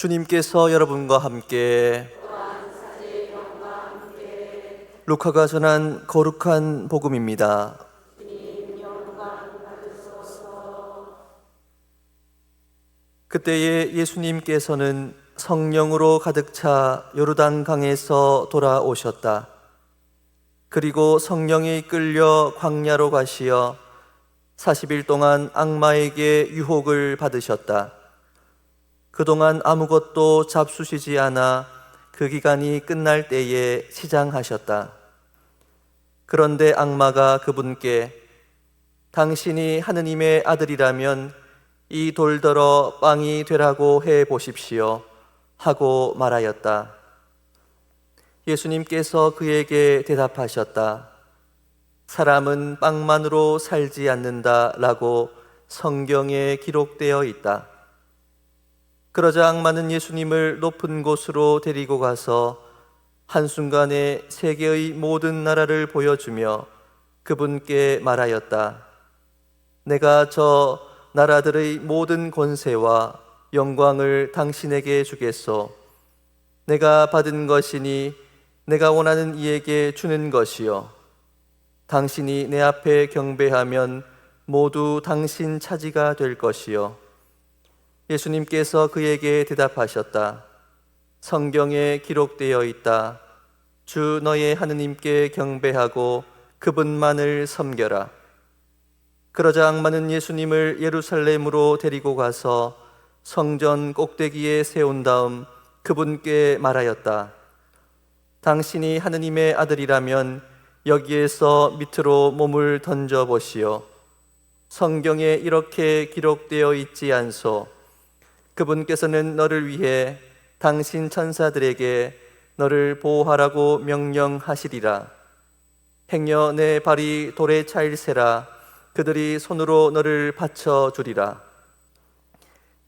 주님께서 여러분과 함께 루카가 전한 거룩한 복음입니다. 그때에 예수님께서는 성령으로 가득 차 요르단 강에서 돌아오셨다. 그리고 성령에 이끌려 광야로 가시어 40일 동안 악마에게 유혹을 받으셨다. 그동안 아무것도 잡수시지 않아 그 기간이 끝날 때에 시장하셨다. 그런데 악마가 그분께 당신이 하느님의 아들이라면 이 돌더러 빵이 되라고 해 보십시오. 하고 말하였다. 예수님께서 그에게 대답하셨다. 사람은 빵만으로 살지 않는다 라고 성경에 기록되어 있다. 그러자 악마는 예수님을 높은 곳으로 데리고 가서 한순간에 세계의 모든 나라를 보여주며 그분께 말하였다. 내가 저 나라들의 모든 권세와 영광을 당신에게 주겠소. 내가 받은 것이니 내가 원하는 이에게 주는 것이요. 당신이 내 앞에 경배하면 모두 당신 차지가 될 것이요. 예수님께서 그에게 대답하셨다. 성경에 기록되어 있다. 주 너의 하느님께 경배하고 그분만을 섬겨라. 그러자 악마는 예수님을 예루살렘으로 데리고 가서 성전 꼭대기에 세운 다음 그분께 말하였다. 당신이 하느님의 아들이라면 여기에서 밑으로 몸을 던져 보시오. 성경에 이렇게 기록되어 있지 않소. 그분께서는 너를 위해 당신 천사들에게 너를 보호하라고 명령하시리라. 행여 내 발이 돌에 차일세라. 그들이 손으로 너를 받쳐 주리라.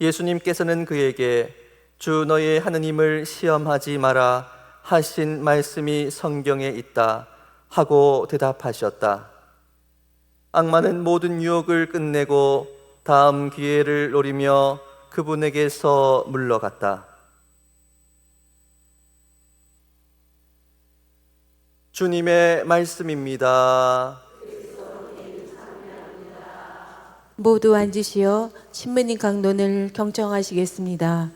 예수님께서는 그에게 주 너의 하느님을 시험하지 마라 하신 말씀이 성경에 있다 하고 대답하셨다. 악마는 모든 유혹을 끝내고 다음 기회를 노리며 그분에게서 물러갔다. 주님의 말씀입니다. 모두 앉으시어 신부님 강론을 경청하시겠습니다.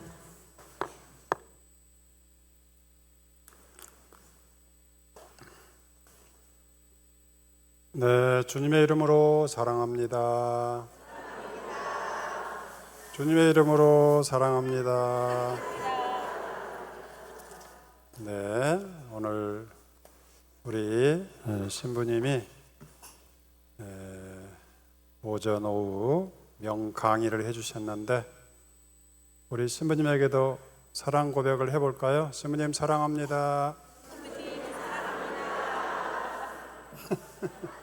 네, 주님의 이름으로 사랑합니다. 주님의 이름으로 사랑합니다. 네, 오늘 우리 신부님이 에, 오전 오후 명 강의를 해주셨는데 우리 신부님에게도 사랑 고백을 해볼까요? 신부님 사랑합니다.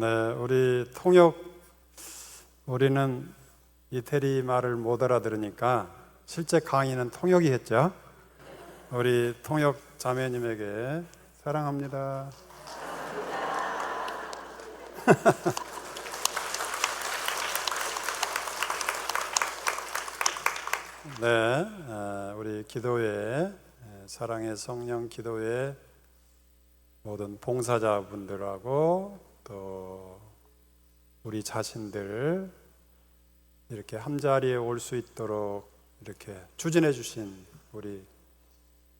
네, 우리 통역 우리는 이태리 말을 못 알아들으니까 실제 강의는 통역이 했죠. 우리 통역 자매님에게 사랑합니다. 네, 어, 우리 기도회 사랑의 성령 기도회 모든 봉사자분들하고 또 우리 자신들 이렇게 한 자리에 올 수 있도록 이렇게 추진해 주신 우리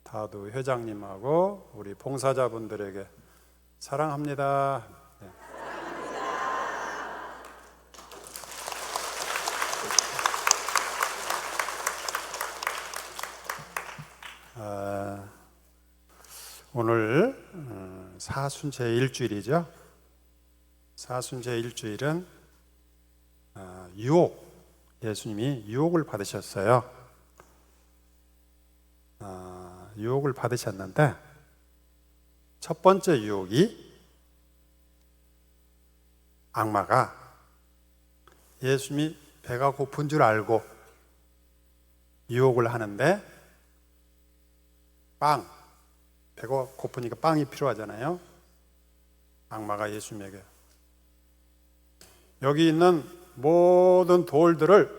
다도 회장님하고 우리 봉사자분들에게 사랑합니다. 네. 아, 오늘 어, 사순 제 일주일이죠. 사순제 일주일은 아, 유혹 예수님이 유혹을 받으셨어요. 아, 유혹을 받으셨는데 첫 번째 유혹이 악마가 예수님이 배가 고픈 줄 알고 유혹을 하는데 빵 배가 고프니까 빵이 필요하잖아요. 악마가 예수님에게 여기 있는 모든 돌들을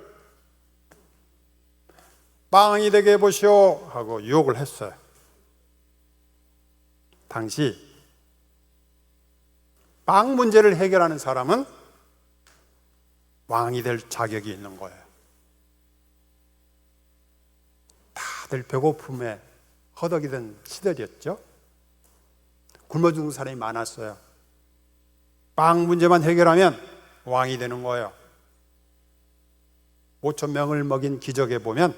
빵이 되게 해보시오 하고 유혹을 했어요. 당시 빵 문제를 해결하는 사람은 왕이 될 자격이 있는 거예요. 다들 배고픔에 허덕이던 시절이었죠. 굶어 죽는 사람이 많았어요. 빵 문제만 해결하면 왕이 되는 거예요. 5천 명을 먹인 기적에 보면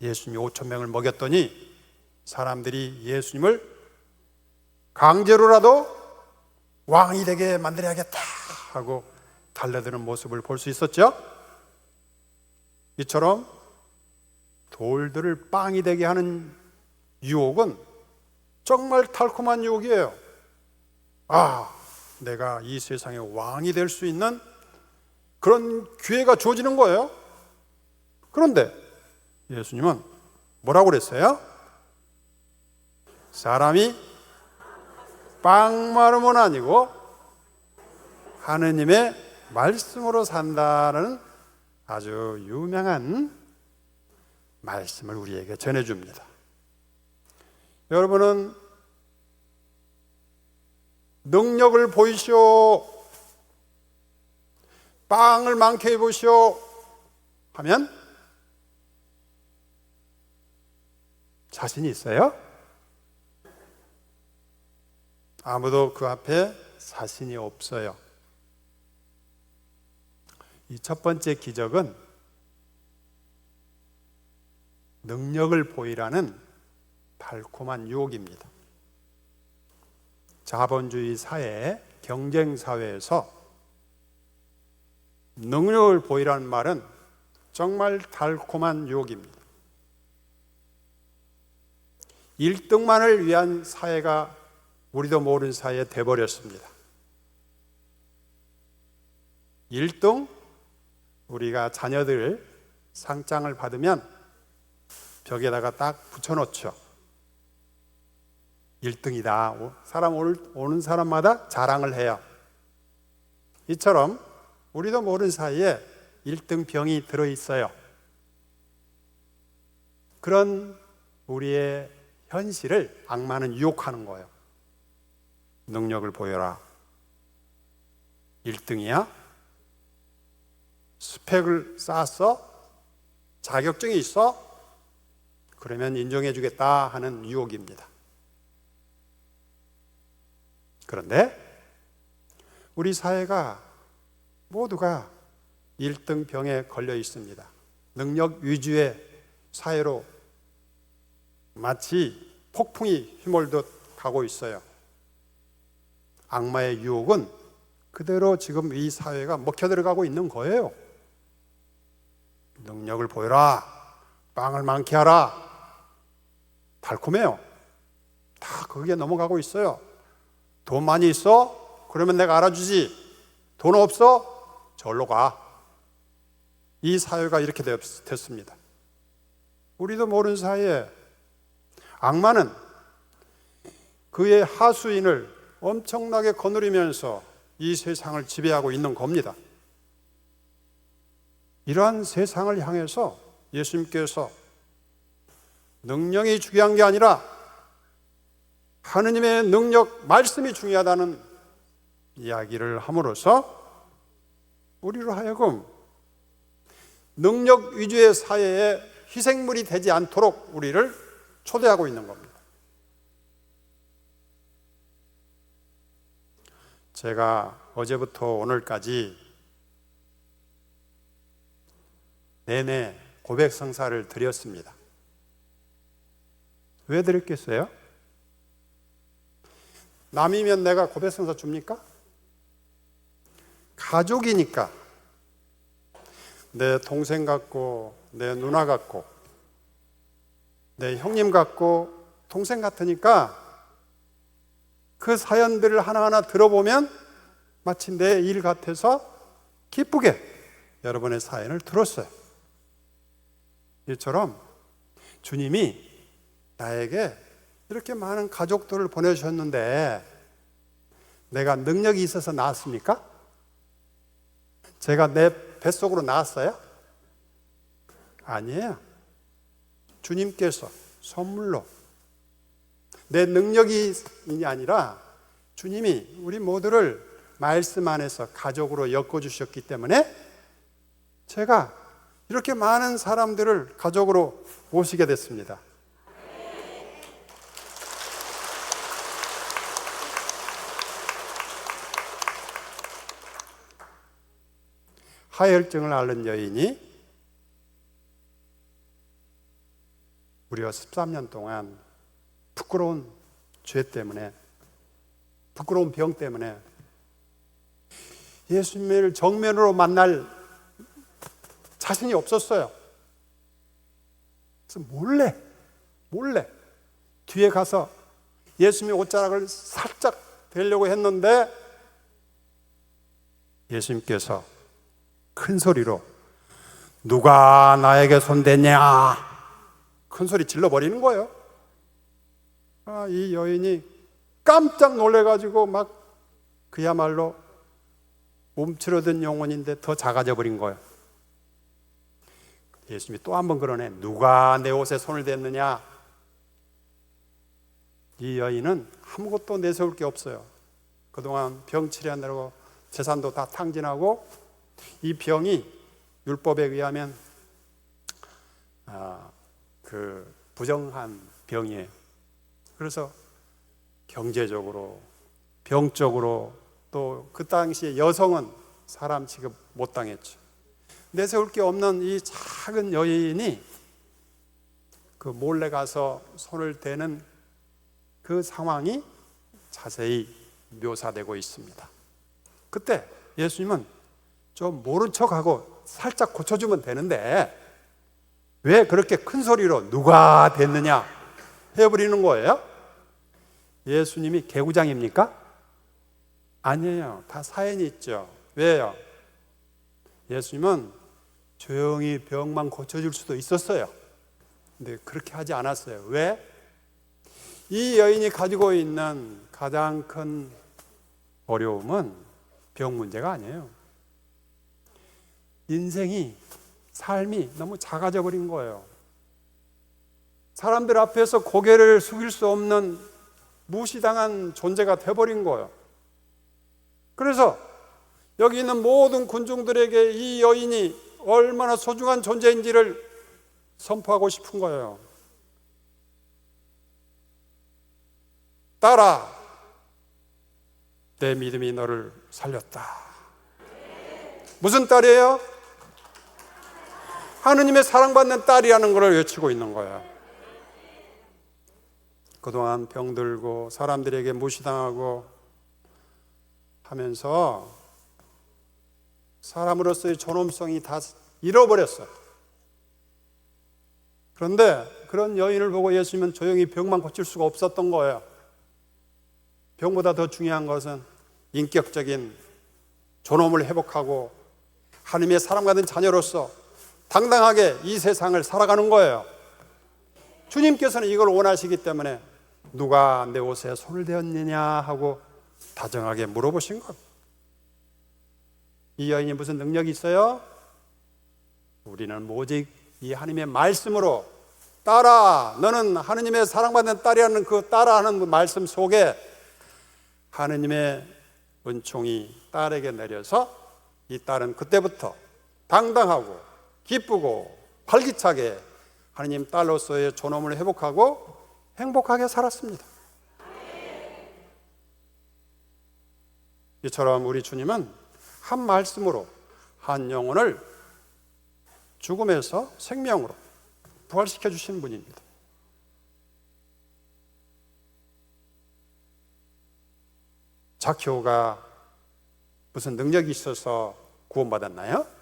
예수님이 5천 명을 먹였더니 사람들이 예수님을 강제로라도 왕이 되게 만들어야겠다 하고 달려드는 모습을 볼 수 있었죠. 이처럼 돌들을 빵이 되게 하는 유혹은 정말 달콤한 유혹이에요. 아, 내가 이 세상의 왕이 될 수 있는 그런 기회가 주어지는 거예요. 그런데 예수님은 뭐라고 그랬어요? 사람이 빵마름은 아니고 하느님의 말씀으로 산다는 아주 유명한 말씀을 우리에게 전해줍니다. 여러분은 능력을 보이시오, 빵을 많게 해보시오 하면 자신이 있어요? 아무도 그 앞에 자신이 없어요. 이 첫 번째 기적은 능력을 보이라는 달콤한 유혹입니다. 자본주의 사회, 경쟁 사회에서 능력을 보이라는 말은 정말 달콤한 유혹입니다. 1등만을 위한 사회가 우리도 모르는 사이에 돼버렸습니다. 1등 우리가 자녀들 상장을 받으면 벽에다가 딱 붙여놓죠. 1등이다. 사람 오는 사람마다 자랑을 해요. 이처럼 우리도 모르는 사이에 1등 병이 들어 있어요. 그런 우리의 현실을 악마는 유혹하는 거예요. 능력을 보여라. 1등이야? 스펙을 쌓았어? 자격증이 있어? 그러면 인정해 주겠다 하는 유혹입니다. 그런데 우리 사회가 모두가 1등 병에 걸려 있습니다. 능력 위주의 사회로 마치 폭풍이 휘몰듯 가고 있어요. 악마의 유혹은 그대로 지금 이 사회가 먹혀 들어가고 있는 거예요. 능력을 보여라. 빵을 많게 하라. 달콤해요. 다 거기에 넘어가고 있어요. 돈 많이 있어? 그러면 내가 알아주지. 돈 없어? 절로 가. 이 사회가 이렇게 됐습니다. 우리도 모르는 사이에 악마는 그의 하수인을 엄청나게 거느리면서 이 세상을 지배하고 있는 겁니다. 이러한 세상을 향해서 예수님께서 능력이 중요한 게 아니라 하느님의 능력, 말씀이 중요하다는 이야기를 함으로써 우리로 하여금 능력 위주의 사회에 희생물이 되지 않도록 우리를 초대하고 있는 겁니다. 제가 어제부터 오늘까지 내내 고백 성사를 드렸습니다. 왜 드렸겠어요? 남이면 내가 고백 성사 줍니까? 가족이니까 내 동생 같고 내 누나 같고 내 형님 같고 동생 같으니까 그 사연들을 하나하나 들어보면 마치 내 일 같아서 기쁘게 여러분의 사연을 들었어요. 이처럼 주님이 나에게 이렇게 많은 가족들을 보내주셨는데 내가 능력이 있어서 나왔습니까? 제가 내 뱃속으로 나왔어요? 아니에요. 주님께서 선물로 내 능력이 아니라 주님이 우리 모두를 말씀 안에서 가족으로 엮어 주셨기 때문에 제가 이렇게 많은 사람들을 가족으로 모시게 됐습니다. 하혈증을 앓는 여인이 무려 13년 동안 부끄러운 죄 때문에 부끄러운 병 때문에 예수님을 정면으로 만날 자신이 없었어요. 그래서 몰래 몰래 뒤에 가서 예수님의 옷자락을 살짝 대려고 했는데 예수님께서 큰 소리로 누가 나에게 손대냐 큰 소리 질러 버리는 거예요. 아, 이 여인이 깜짝 놀래가지고 막 그야말로 움츠러든 영혼인데 더 작아져 버린 거예요. 예수님이 또 한 번 그러네. 누가 내 옷에 손을 댔느냐? 이 여인은 아무것도 내세울 게 없어요. 그동안 병 치료하느라고 재산도 다 탕진하고 이 병이 율법에 의하면 아, 그 부정한 병이에요. 그래서 경제적으로 병적으로 또 그 당시에 여성은 사람 취급 못 당했죠. 내세울 게 없는 이 작은 여인이 그 몰래 가서 손을 대는 그 상황이 자세히 묘사되고 있습니다. 그때 예수님은 좀 모른 척하고 살짝 고쳐주면 되는데 왜 그렇게 큰 소리로 누가 됐느냐 해버리는 거예요? 예수님이 개구장입니까? 아니에요. 다 사연이 있죠. 왜요? 예수님은 조용히 병만 고쳐줄 수도 있었어요. 근데 그렇게 하지 않았어요. 왜? 이 여인이 가지고 있는 가장 큰 어려움은 병 문제가 아니에요. 인생이 삶이 너무 작아져 버린 거예요. 사람들 앞에서 고개를 숙일 수 없는 무시당한 존재가 돼버린 거예요. 그래서 여기 있는 모든 군중들에게 이 여인이 얼마나 소중한 존재인지를 선포하고 싶은 거예요. 딸아, 내 믿음이 너를 살렸다. 무슨 딸이에요? 하느님의 사랑받는 딸이라는 것을 외치고 있는 거예요. 그동안 병들고 사람들에게 무시당하고 하면서 사람으로서의 존엄성이 다 잃어버렸어요. 그런데 그런 여인을 보고 예수님은 조용히 병만 고칠 수가 없었던 거예요. 병보다 더 중요한 것은 인격적인 존엄을 회복하고 하나님의 사랑받은 자녀로서 당당하게 이 세상을 살아가는 거예요. 주님께서는 이걸 원하시기 때문에 누가 내 옷에 손을 대었느냐 하고 다정하게 물어보신 것. 이 여인이 무슨 능력이 있어요? 우리는 오직 이 하나님의 말씀으로 딸아, 너는 하느님의 사랑받는 딸이라는 그 딸아하는 말씀 속에 하느님의 은총이 딸에게 내려서 이 딸은 그때부터 당당하고 기쁘고 활기차게 하느님 딸로서의 존엄을 회복하고 행복하게 살았습니다. 이처럼 우리 주님은 한 말씀으로 한 영혼을 죽음에서 생명으로 부활시켜 주시는 분입니다. 자키오가 무슨 능력이 있어서 구원받았나요?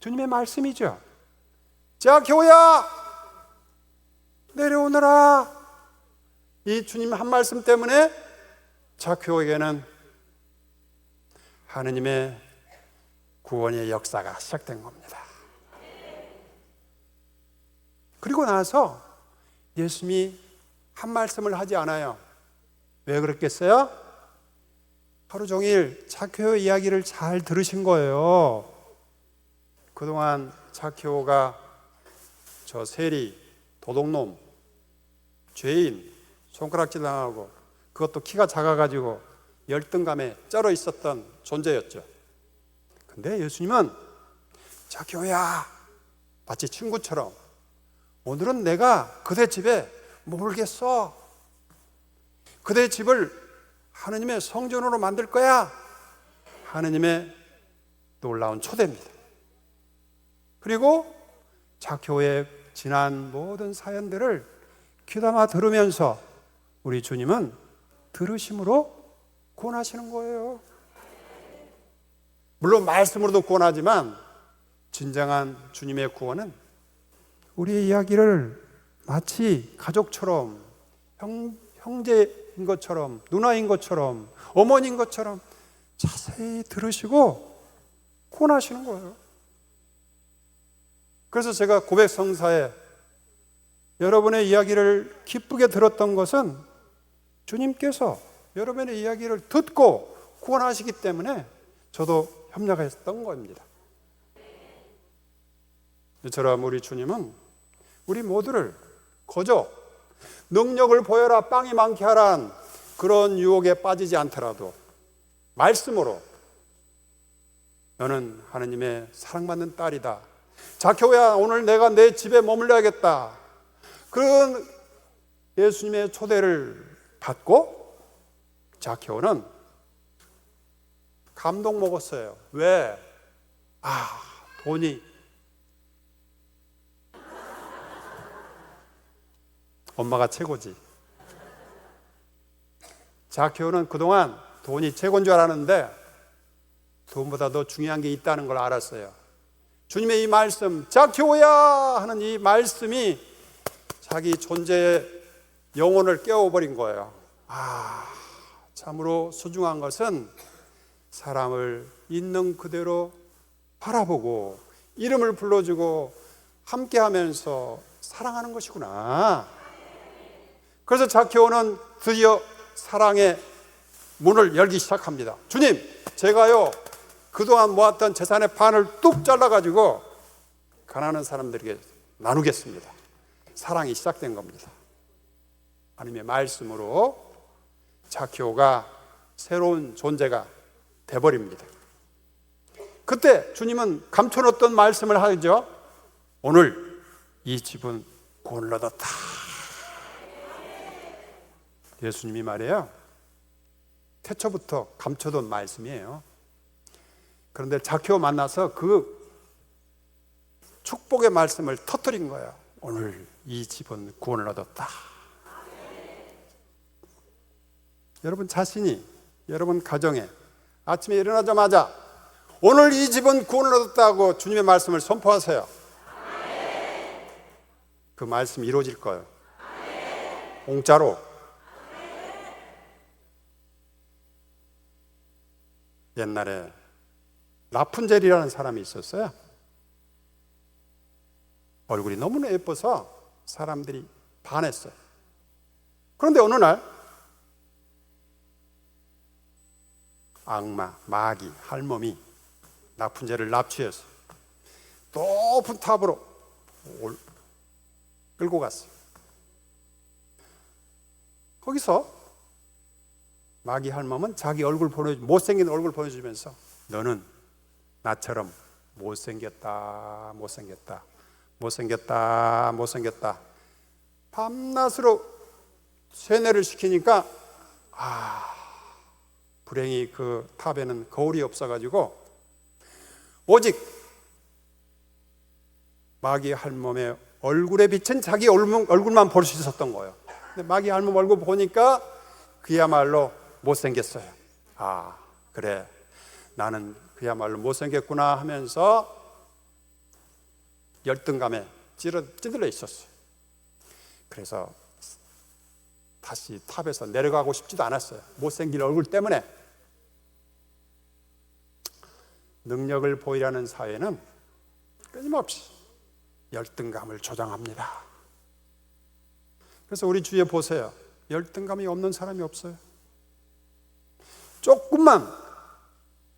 주님의 말씀이죠. 자키오야 내려오너라. 이 주님 한 말씀 때문에 자키오에게는 하느님의 구원의 역사가 시작된 겁니다. 그리고 나서 예수님이 한 말씀을 하지 않아요. 왜 그랬겠어요? 하루 종일 자케오 이야기를 잘 들으신 거예요. 그동안 자케오가 저 세리, 도둑놈, 죄인, 손가락질 당하고 그것도 키가 작아가지고 열등감에 쩔어 있었던 존재였죠. 근데 예수님은 자케오야 마치 친구처럼 오늘은 내가 그대 집에 몰겠어. 그대 집을 하느님의 성전으로 만들 거야. 하느님의 놀라운 초대입니다. 그리고 자교의 지난 모든 사연들을 귀담아 들으면서 우리 주님은 들으심으로 구원하시는 거예요. 물론 말씀으로도 구원하지만 진정한 주님의 구원은 우리의 이야기를 마치 가족처럼 형, 형제인 것처럼 누나인 것처럼 어머니인 것처럼 자세히 들으시고 구원하시는 거예요. 그래서 제가 고백 성사에 여러분의 이야기를 기쁘게 들었던 것은 주님께서 여러분의 이야기를 듣고 구원하시기 때문에 저도 협력했던 겁니다. 이처럼 우리 주님은 우리 모두를 거저 능력을 보여라 빵이 많게 하란 그런 유혹에 빠지지 않더라도 말씀으로 너는 하느님의 사랑받는 딸이다. 자켜야 오늘 내가 내 집에 머물러야겠다. 그런 예수님의 초대를 받고 자케오는 감동 먹었어요. 왜? 아, 돈이 엄마가 최고지. 자케오는 그동안 돈이 최고인 줄 알았는데 돈보다 더 중요한 게 있다는 걸 알았어요. 주님의 이 말씀, 자케오야 하는 이 말씀이 자기 존재의 영혼을 깨워버린 거예요. 아, 참으로 소중한 것은 사람을 있는 그대로 바라보고 이름을 불러주고 함께 하면서 사랑하는 것이구나. 그래서 자케오는 드디어 사랑의 문을 열기 시작합니다. 주님, 제가요 그동안 모았던 재산의 반을 뚝 잘라가지고 가난한 사람들에게 나누겠습니다. 사랑이 시작된 겁니다. 하나님의 말씀으로 자키오가 새로운 존재가 돼버립니다. 그때 주님은 감춰놓던 말씀을 하죠. 오늘 이 집은 구원을 얻었다. 예수님이 말해요. 태초부터 감춰둔 말씀이에요. 그런데 자키오 만나서 그 축복의 말씀을 터뜨린 거예요. 오늘 이 집은 구원을 얻었다. 여러분 자신이 여러분 가정에 아침에 일어나자마자 오늘 이 집은 구원을 얻었다고 주님의 말씀을 선포하세요. 그 말씀 이루어질 거예요. 공짜로. 옛날에 라푼젤이라는 사람이 있었어요. 얼굴이 너무나 예뻐서 사람들이 반했어요. 그런데 어느 날 악마, 마귀, 할멈이 라푼젤을 납치해서 높은 탑으로 올- 끌고 갔어요. 거기서 마귀 할멈은 자기 얼굴 보내 못생긴 얼굴 보여주면서 너는 나처럼 못생겼다, 못생겼다, 못생겼다, 못생겼다. 밤낮으로 세뇌를 시키니까 아 불행히 그 탑에는 거울이 없어가지고 오직 마귀 할멈의 얼굴에 비친 자기 얼굴, 얼굴만 볼 수 있었던 거예요. 근데 마귀 할멈 얼굴 보니까 그야말로 못생겼어요. 아 그래 나는 그야말로 못생겼구나 하면서 열등감에 찌들려 있었어요. 그래서 다시 탑에서 내려가고 싶지도 않았어요. 못생긴 얼굴 때문에. 능력을 보이라는 사회는 끊임없이 열등감을 조장합니다. 그래서 우리 주위에 보세요. 열등감이 없는 사람이 없어요. 조금만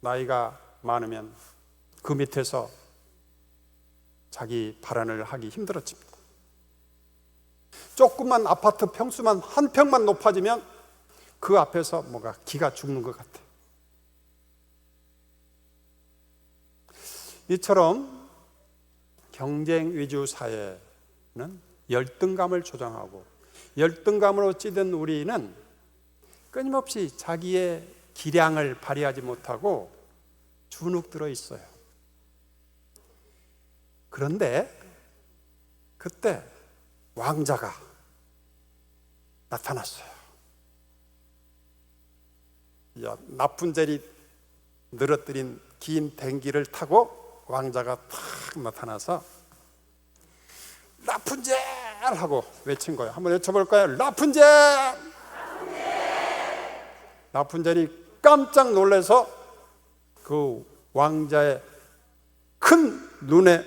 나이가 많으면 그 밑에서 자기 발언을 하기 힘들어집니다. 조금만 아파트 평수만 한 평만 높아지면 그 앞에서 뭔가 기가 죽는 것 같아요. 이처럼 경쟁 위주 사회는 열등감을 조장하고 열등감으로 찌든 우리는 끊임없이 자기의 기량을 발휘하지 못하고 주눅 들어 있어요. 그런데 그때 왕자가 나타났어요. 야, 나푼젤이 늘어뜨린 긴 댕기를 타고 왕자가 탁 나타나서 라푼젤 하고 외친 거예요. 한번 외쳐볼까요? 라푼젤! 라푼젤이 깜짝 놀라서 그 왕자의 큰 눈에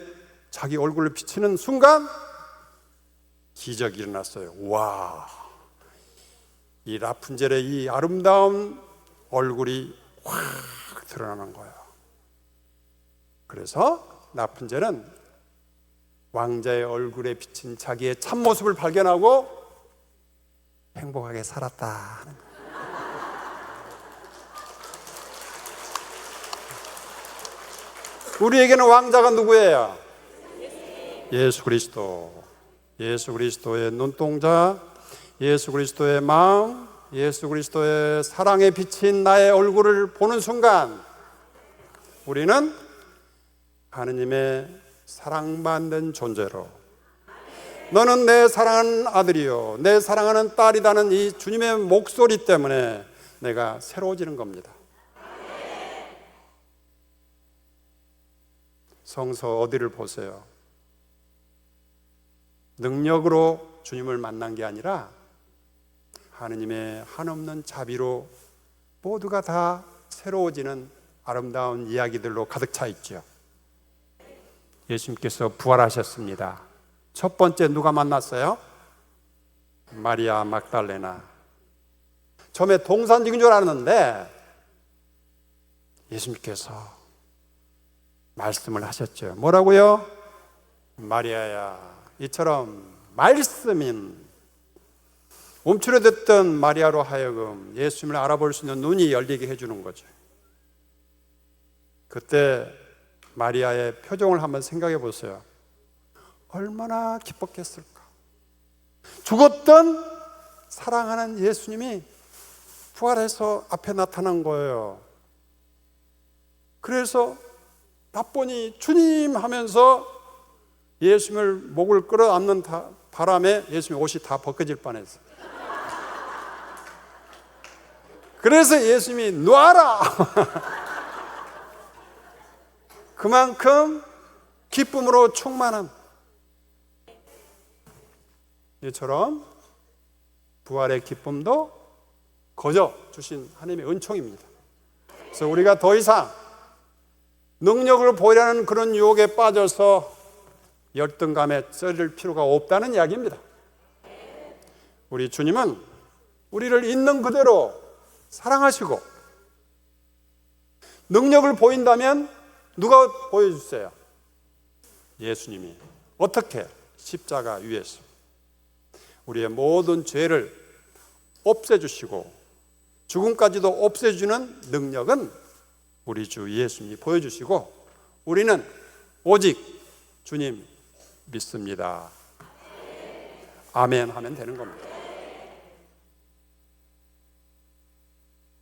자기 얼굴을 비치는 순간 기적이 일어났어요. 와, 이 라푼젤의 이 아름다운 얼굴이 확 드러나는 거예요. 그래서 라푼젤은 왕자의 얼굴에 비친 자기의 참모습을 발견하고 행복하게 살았다 하는. 우리에게는 왕자가 누구예요? 예수 그리스도. 예수 그리스도의 눈동자, 예수 그리스도의 마음, 예수 그리스도의 사랑에 비친 나의 얼굴을 보는 순간 우리는 하느님의 사랑받는 존재로 너는 내 사랑하는 아들이요 내 사랑하는 딸이라는 이 주님의 목소리 때문에 내가 새로워지는 겁니다. 성서 어디를 보세요? 능력으로 주님을 만난 게 아니라 하느님의 한없는 자비로 모두가 다 새로워지는 아름다운 이야기들로 가득 차 있죠. 예수님께서 부활하셨습니다. 첫 번째 누가 만났어요? 마리아 막달레나. 처음에 동산직인 줄 알았는데 예수님께서 말씀을 하셨죠. 뭐라고요? 마리아야, 이처럼 말씀인 움츠러졌던 마리아로 하여금 예수님을 알아볼 수 있는 눈이 열리게 해주는 거죠. 그때 마리아의 표정을 한번 생각해 보세요. 얼마나 기뻤겠을까? 죽었던 사랑하는 예수님이 부활해서 앞에 나타난 거예요. 그래서 나보니 주님 하면서 예수님을 목을 끌어안는 바람에 예수님 옷이 다 벗겨질 뻔했어요. 그래서 예수님이 놔라! 그만큼 기쁨으로 충만한 이처럼 부활의 기쁨도 거저 주신 하나님의 은총입니다. 그래서 우리가 더 이상 능력을 보이라는 그런 유혹에 빠져서 열등감에 쩔을 필요가 없다는 이야기입니다. 우리 주님은 우리를 있는 그대로 사랑하시고 능력을 보인다면 누가 보여주세요? 예수님이 어떻게 십자가 위에서 우리의 모든 죄를 없애주시고 죽음까지도 없애주는 능력은 우리 주 예수님이 보여주시고 우리는 오직 주님 믿습니다. 아멘 하면 되는 겁니다.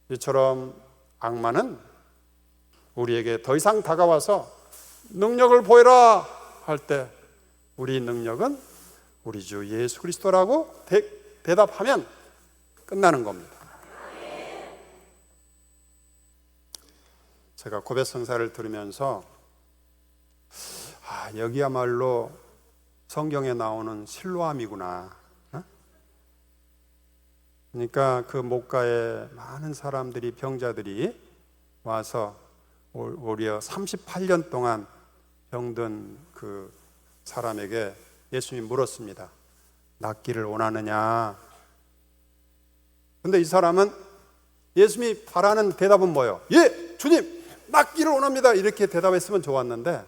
이처럼 악마는 우리에게 더 이상 다가와서 능력을 보여라 할 때 우리 능력은 우리 주 예수 그리스도라고 대, 대답하면 끝나는 겁니다. 제가 고백 성사를 들으면서 아, 여기야말로 성경에 나오는 실로암이구나. 어? 그러니까 그 목가에 많은 사람들이 병자들이 와서 오히려 38년 동안 병든 그 사람에게 예수님이 물었습니다. 낫기를 원하느냐? 근데 이 사람은 예수님이 바라는 대답은 뭐예요? 예, 주님, 낫기를 원합니다. 이렇게 대답했으면 좋았는데,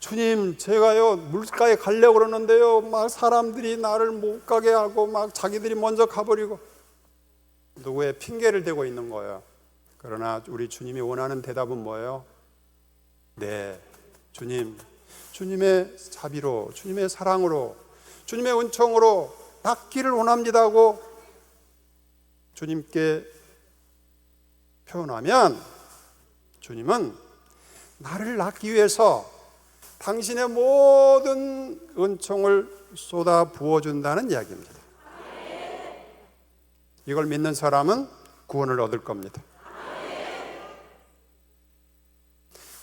주님, 제가요, 물가에 가려고 그러는데요, 막 사람들이 나를 못 가게 하고, 막 자기들이 먼저 가버리고, 누구의 핑계를 대고 있는 거예요. 그러나 우리 주님이 원하는 대답은 뭐예요? 네, 주님, 주님의 자비로, 주님의 사랑으로, 주님의 은총으로 낫기를 원합니다 하고 주님께 표현하면 주님은 나를 낳기 위해서 당신의 모든 은총을 쏟아 부어준다는 이야기입니다. 이걸 믿는 사람은 구원을 얻을 겁니다.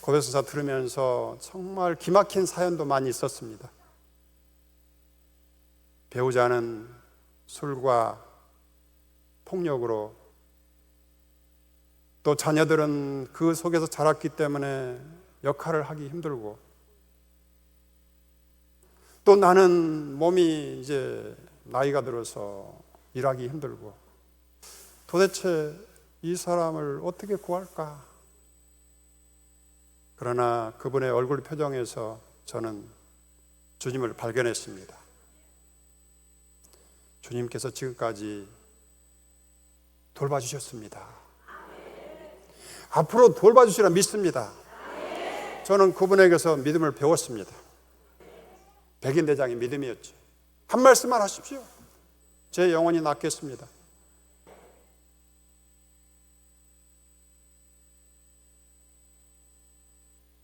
고백선사 들으면서 정말 기막힌 사연도 많이 있었습니다. 배우자는 술과 폭력으로 또 자녀들은 그 속에서 자랐기 때문에 역할을 하기 힘들고 또 나는 몸이 이제 나이가 들어서 일하기 힘들고 도대체 이 사람을 어떻게 구할까? 그러나 그분의 얼굴 표정에서 저는 주님을 발견했습니다. 주님께서 지금까지 돌봐주셨습니다. 앞으로 돌봐주시라 믿습니다. 저는 그분에게서 믿음을 배웠습니다. 백인 대장의 믿음이었죠. 한 말씀만 하십시오. 제 영혼이 낫겠습니다.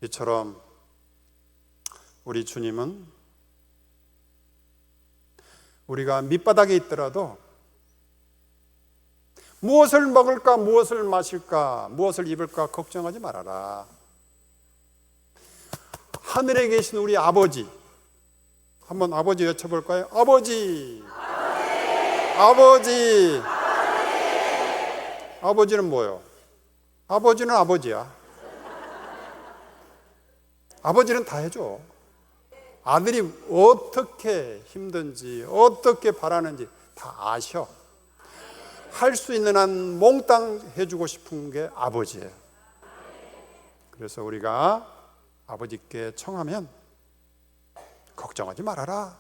이처럼 우리 주님은 우리가 밑바닥에 있더라도 무엇을 먹을까, 무엇을 마실까, 무엇을 입을까 걱정하지 말아라. 하늘에 계신 우리 아버지, 한번 아버지 여쭤볼까요? 아버지, 아버지, 아버지 는 뭐요? 아버지는 아버지야. 아버지는 다 해줘. 아들이 어떻게 힘든지, 어떻게 바라는지 다 아셔. 할 수 있는 한 몽땅 해주고 싶은 게 아버지예요. 그래서 우리가 아버지께 청하면 걱정하지 말아라.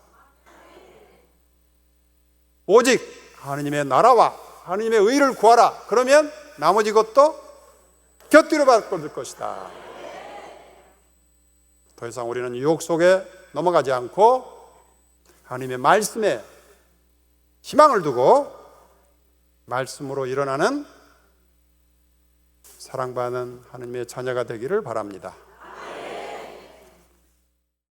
오직 하느님의 나라와 하느님의 의를 구하라. 그러면 나머지 것도 곁뒤로 바꿀 것이다. 더 이상 우리는 유혹 속에 넘어가지 않고 하나님의 말씀에 희망을 두고 말씀으로 일어나는 사랑받는 하나님의 자녀가 되기를 바랍니다.